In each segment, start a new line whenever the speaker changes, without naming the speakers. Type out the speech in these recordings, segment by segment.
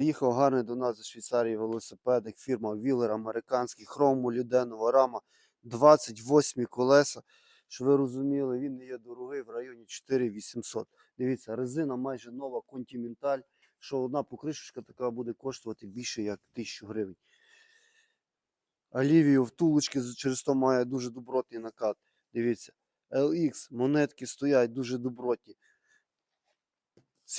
Їхав гарний до нас зі Швейцарії велосипедик, фірма Вілер, американський, хром молюденова рама, 28 колеса. Що ви розуміли, він не є дорогий в районі 4800. Дивіться, резина майже нова Continental, що одна покришечка така буде коштувати більше як 1000 гривень. Олівію втулочки через то має дуже добротний накат. Дивіться, LX, монетки стоять дуже добротні.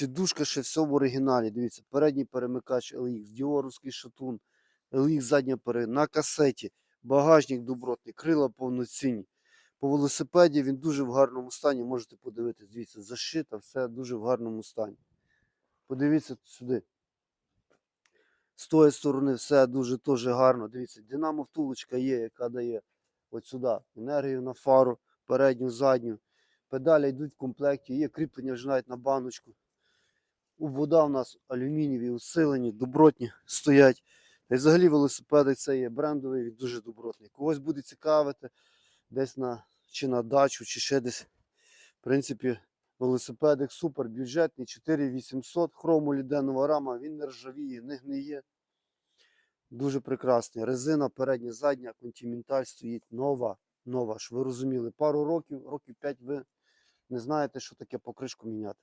Сідушка ще все в оригіналі. Дивіться, передній перемикач LX, діоровський шатун, LX задня перед на касеті, багажник добротний, крила повноцінні. По велосипеді він дуже в гарному стані. Можете подивитися, дивіться, зашита, все дуже в гарному стані. Подивіться сюди. З тої сторони все дуже теж гарно. Дивіться, динамо втулочка є, яка дає от сюди енергію на фару, передню, задню. Педалі йдуть в комплекті, є кріплення вже навіть на баночку. Вода у нас алюмінієві, усилені, добротні стоять. Та й взагалі велосипеди це є брендовий, він дуже добротний. Когось буде цікавити десь на чи на дачу, чи ще десь. В принципі, велосипедик супер бюджетний, 4800, хрому ліденова рама, він не ржавіє, не гниє. Дуже прекрасний. Резина передня, задня, континенталь стоїть нова. Нова. Ж ви розуміли, пару років, років 5 ви не знаєте, що таке покришку міняти.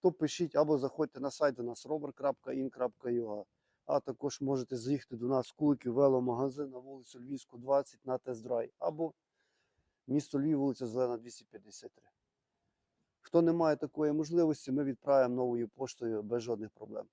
То пишіть або заходьте на сайт у нас rover.in.ua, а також можете заїхати до нас в Куликів веломагазин на вулицю Львівську, 20 на тест-драйв, або місто Львів, вулиця Зелена, 253. Хто не має такої можливості, ми відправимо новою поштою без жодних проблем.